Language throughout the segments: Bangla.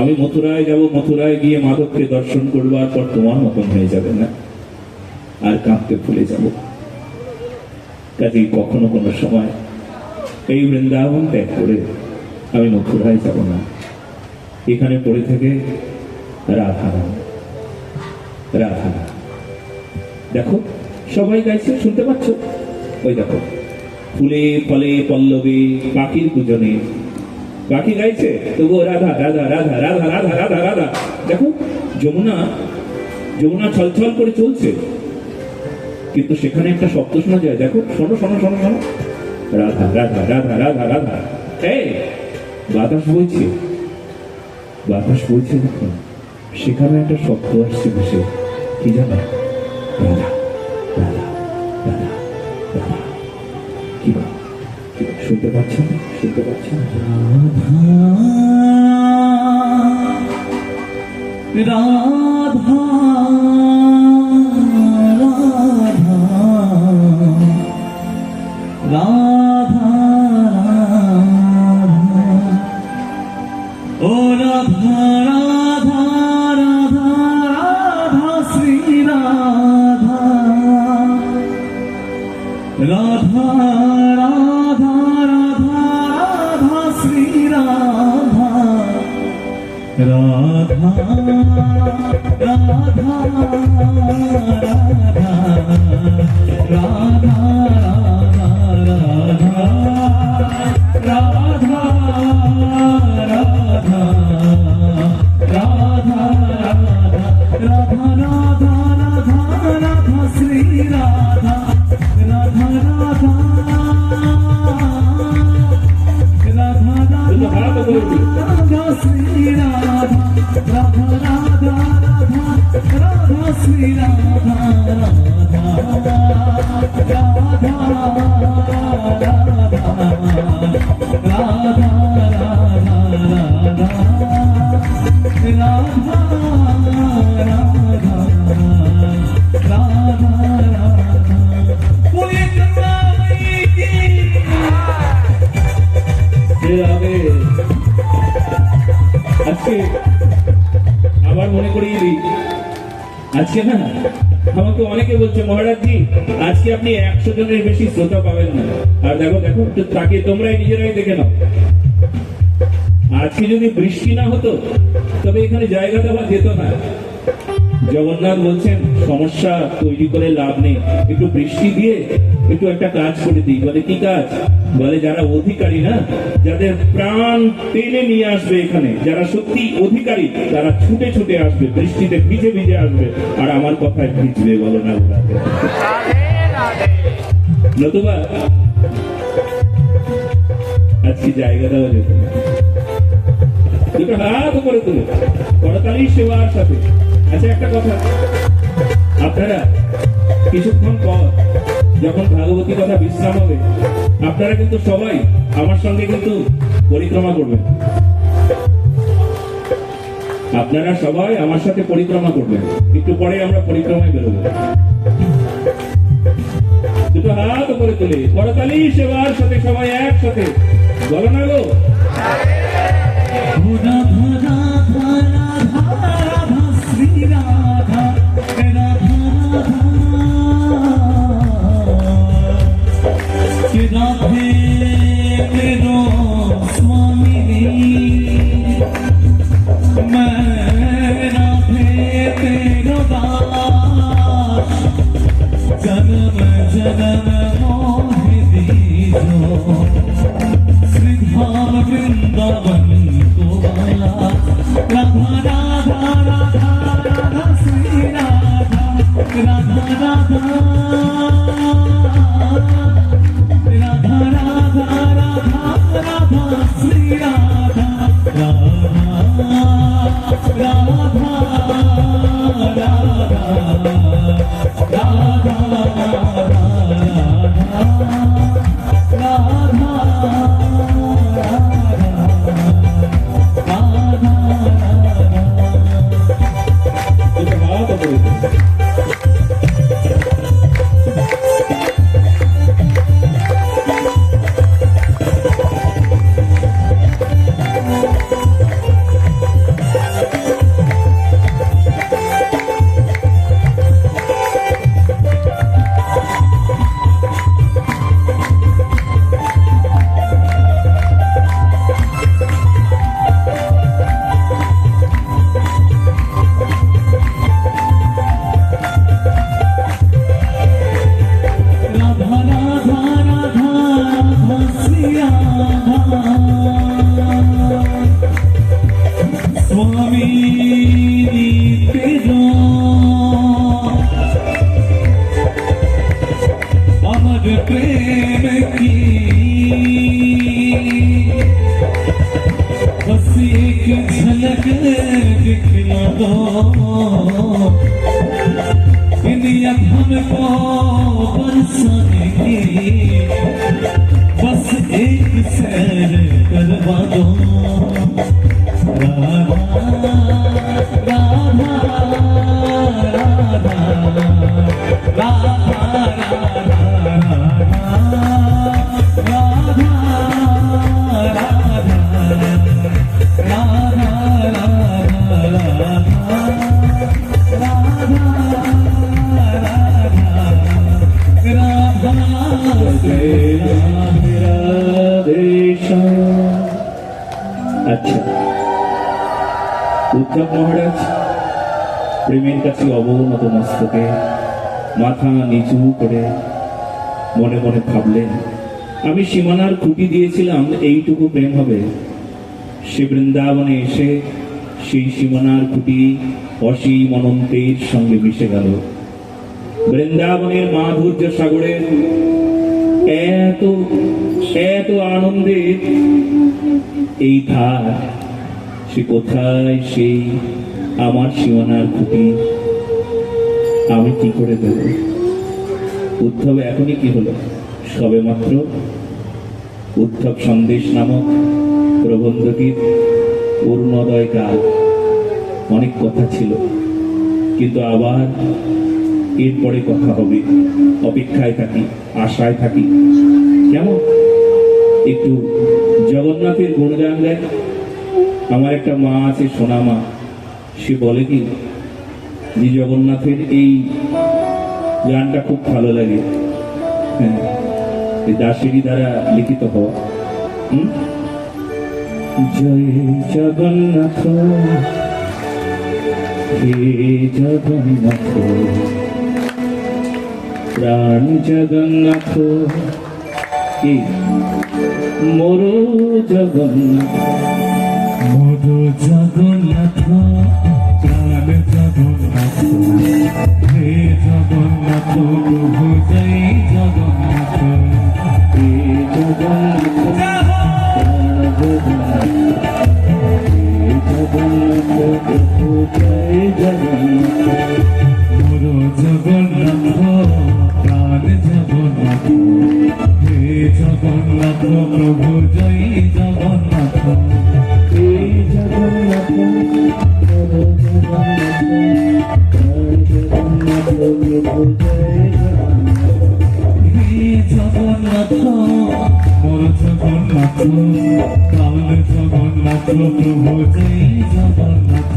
আমি মথুরায় যাব, মথুরায় গিয়ে মাধবকে দর্শন করবার পর তোমার মতন হয়ে যাবে না? আর কাঁদতে ভুলে যাব। কাজেই কখনো কোনো সময় এই বৃন্দাবন ত্যাগ করে আমি মথুরায় যাব না। এখানে পড়ে থেকে রাধা নাম রাধা দেখো, সবাই গাইছে, শুনতে পাচ্ছ? ওই দেখো, ফুলে ফলে পল্লবে পাখির পূজনে পাখি গাইছে। তবুও রাধা রাধা রাধা রাধা রাধা রাধা রাধা। দেখো, যমুনা যমুনা ছলছল করে চলছে। কিন্তু সেখানে একটা শব্দ শোনা যায়। দেখো, শোনো শোনো শোনো শোনো। রাধা রাধা রাধা রাধা রাধা। এই, বাতাস বইছে। বাতাস বইছে দেখুন সেখানে একটা শব্দ আসছে বসে। কি জানো? রাধা। শুনতে পাচ্ছেন শুনতে পাচ্ছেন রাধা রাধা ও শ্রী Radha, Radha, আজকে আবার মনে করিয়ে দিই আজকে না, আমাকে অনেকে বলছে মহারাজ জি আজকে আপনি একশো জনের বেশি শ্রোতা পাবেন না। আর দেখো দেখো তাকে তোমরাই নিজেরাই দেখে নাও। আজকে যদি বৃষ্টি না হতো, তবে এখানে জায়গাটা আমার যেত না। জগন্নাথ বলছেন, সমস্যা তৈরি করে লাভ নেই। একটু বৃষ্টি দিয়ে একটু একটা কাজ করে দিই। বলে, কি কাজ? বলে, যারা অধিকারী না, যাদের প্রাণ টেনে নিয়ে আসবে এখানে, যারা সত্যি অধিকারী, তারা ছুটে ছুটে আসবে, বৃষ্টিতে ভিজে ভিজে আসবে, আর আমার কথায় ভিজবে বলো না নতুবা আজকে জায়গা দেওয়া যেত দুটো হাত করে তুলে করতালি সেবার সাথে। আচ্ছা একটা কথা। আপনারা কিছুক্ষণ পর যখন ভাগবতী কথা বিশ্রাম হবে, আপনারা কিন্তু সবাই আমার সঙ্গে কিন্তু পরিক্রমা করবেন। আপনারা সবাই আমার সাথে পরিক্রমা করবেন। একটু পরে আমরা পরিক্রমায় বেরোবো। দুটো হাত করে তুলে করতালি সেবার সাথে সবাই একসাথে। বলো না গো। दो इन अधम को बरसाने की बस एक सैर करवा दो প্রেমের কাছে অবনত মস্তকে মাথা নিচু করে মনে মনে ভাবলেন, আমি সীমানার খুঁটি দিয়েছিলাম, এইটুকু প্রেম হবে। সে বৃন্দাবনে এসে সেই সীমানার খুঁটি অসীম অনন্তের সঙ্গে মিশে গেল। বৃন্দাবনের মাধুর্য সাগরের এত এত আনন্দে এই ধার সে কোথায় সেই আমার সীমানার খুঁটি আমি কি করে দেব উদ্ধব এখনই কি হলো? সবে মাত্র উদ্ধব সন্দেশ নামক প্রবন্ধটির অরুণোদয় কাল অনেক কথা ছিল, কিন্তু আবার এরপরে কথা হবে। অপেক্ষায় থাকি, আশায় থাকি। কেমন? একটু জগন্নাথের গুণগান গায় আমার একটা মা আছে সোনা মা সে বলে কি যে জগন্নাথের এই গানটা খুব ভালো লাগে। হ্যাঁ দাসেরই দ্বারা লিখিত হওয়া? জয় জগন্নাথ, হে জগন্নাথ, প্রাণ জগন্নাথ, কি? মোর জগন্নাথ প্রাণ জগন্নাথ। হে জগন্নাথ প্রভু জয় জগন্নাথ হে জগন্নাথ জগন্নাথ প্রভু জয় জগন্নাথ। জগন্নাথ প্রাণ জগন্নাথ প্রভু জয় জগন্নাথ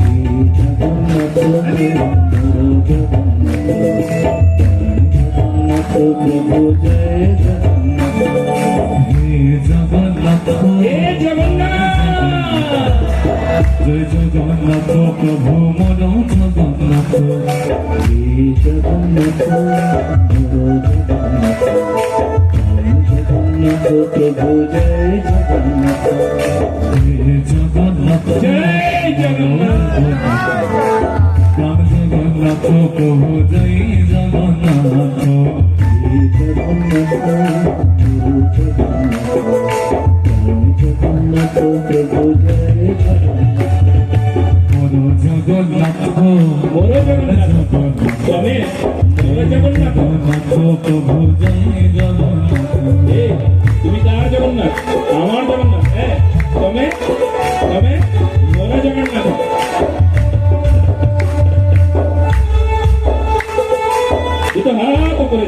হে জগন্নাথ জগন্নাথ প্রভু জয় জগন্নাথ হে জগন্নাথ হে জগন্নাথ জয় জগন্নাথ প্রভু মোর জগন্নাথ হে জগন্নাথ প্রভু জয় জগন্নাথ। জগন্নাথ। জয় জগন্নাথ। জগন্নাথ প্রভু জয় জগন্নাথ জগন্নাথ প্রভু জয় জগন্নাথ জগন্নাথ জগন্নাথ জগন্নাথ প্রভু জয় জগন্নাথ। তুমি কার জগন্নাথ? আমার জগন্নাথ হ্যাঁ? তবে মোর জগন্নাথ। এটা হাত করে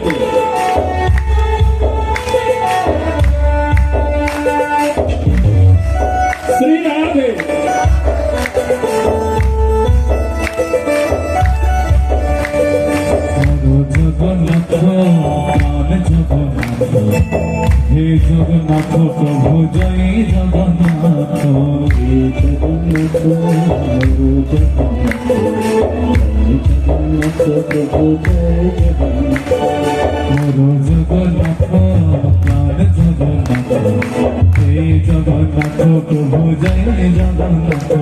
প্রভু জয় জগন্নাথ প্রভু জয় জগন্নাথ জগন্নাথ হে জগন্নাথ প্রভু জগন্নাথ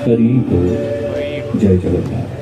हरी को जय जगन्नाथ